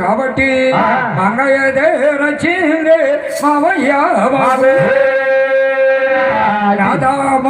కాబట్టి మంగయ్య రచింది మావయ్య బాబు నాదామోడంగాన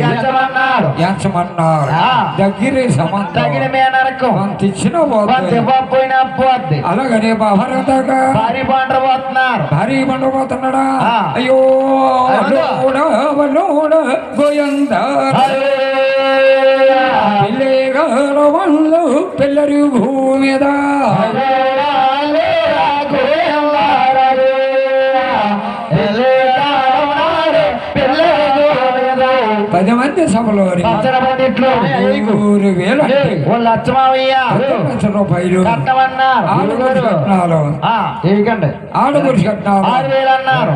ఎంచమన్నాడు. ఎంచమన్నారు. దగ్గర పోద్ది. అలాగనే బాబరదాకా భారీ పండ్ర పోతున్నారు. భారీ మండపోతున్నాడా ఆ. అయ్యో పిల్లరు భూమి పది మంది సభలో వేలు లక్ష రూపాయలు.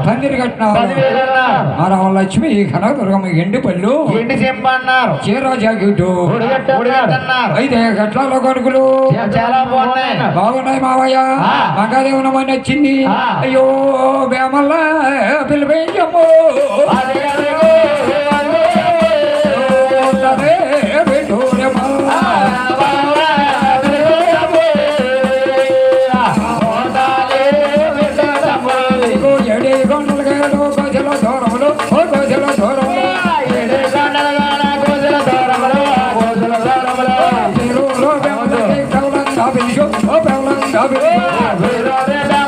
పందిరి కట్నాలు. పదివేలు అన్నారు. మన లక్ష్మి కనకదుర్గమ్మ ఎండి పళ్ళు ఎండి చెంప అన్నారు. చీర జాకెట్ అయితే గట్లలో కొడుకులు చాలా బాగున్నాయి. బాగున్నాయి మావయ్య. మంగాదేవునమని వచ్చింది. అయ్యో వేమల్ల పిలిపేయము ভৈরবে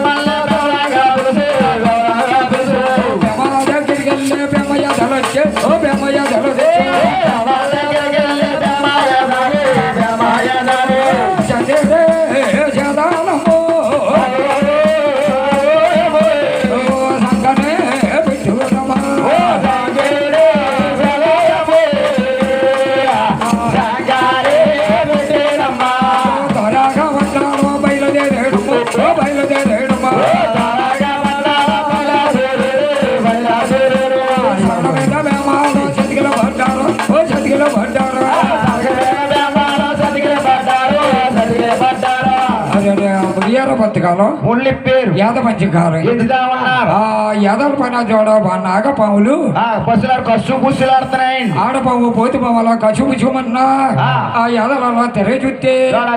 ఉల్లి పేరు. యాద పంచకాలు ఉన్నారు ఆ యాదల పైన జోడ నాగపాములు ఆ, పశువులు కసు పుసులాడుతున్నాయండి ఆడపాము పోతు పాముల కచుపుచుమన్నా ఆ. ఆ యాదలలో తెర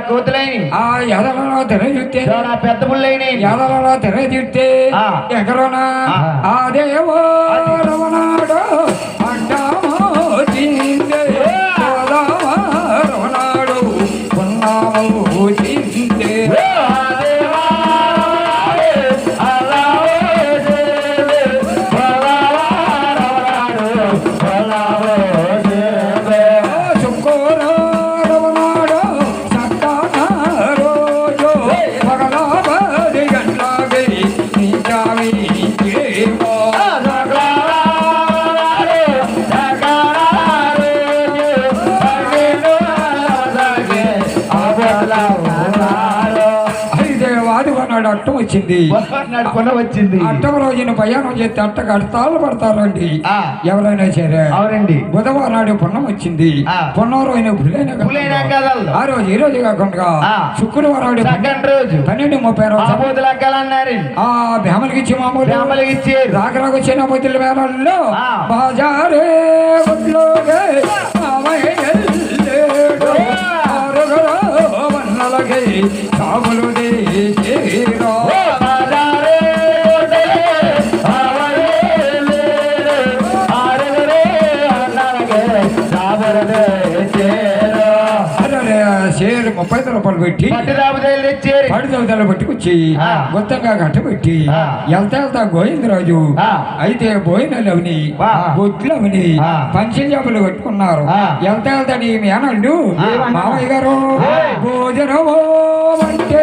కూతులైన ఆ యాదలలో తెర చూడ పెద్ద పుల్లైన యాదలలో తెర ఆ. ఎగరోనా. ఆ. ఆ దేవో రమణాడు అంటామో చిందే పోదామా రమణాడు ఉన్నామో చిందే பலாவோ అట్టం వచ్చింది. వచ్చింది. అట్టం రోజున ప్రయాణం చేస్తే అట్ట కడతాళ్ళు పడతారండి. ఎవరైనా సరే. అవునండి. బుధవారం నాడు పుణ్యం వచ్చింది. పుణ్యం రోజున. ఆ రోజు ఈ రోజు కాకుండా. శుక్రవారం రోజు. పన్నెండు ముప్పై రోజు ఆ భేమలకి ఇచ్చి మామూలు. ఇచ్చారు. రాకరాకు వచ్చిన బుద్ధుల వేళల్లో. బాజారే షేర్ ముప్పై రూపాయలు పెట్టి తెచ్చారు పడి చదువుతాలు పట్టుకొచ్చి. మొత్తంగా కట్టబెట్టి ఆ. వెళ్తా వెళ్తా గోవిందరాజు. అయితే బోయినలు అవని. బొట్లు అవని ఆ. పంచం చేపలు కట్టుకున్నారు. వెళ్తా వెళ్తా నీ ఏమన్నారు? మామయ్య గారు. భోజనమో అంటే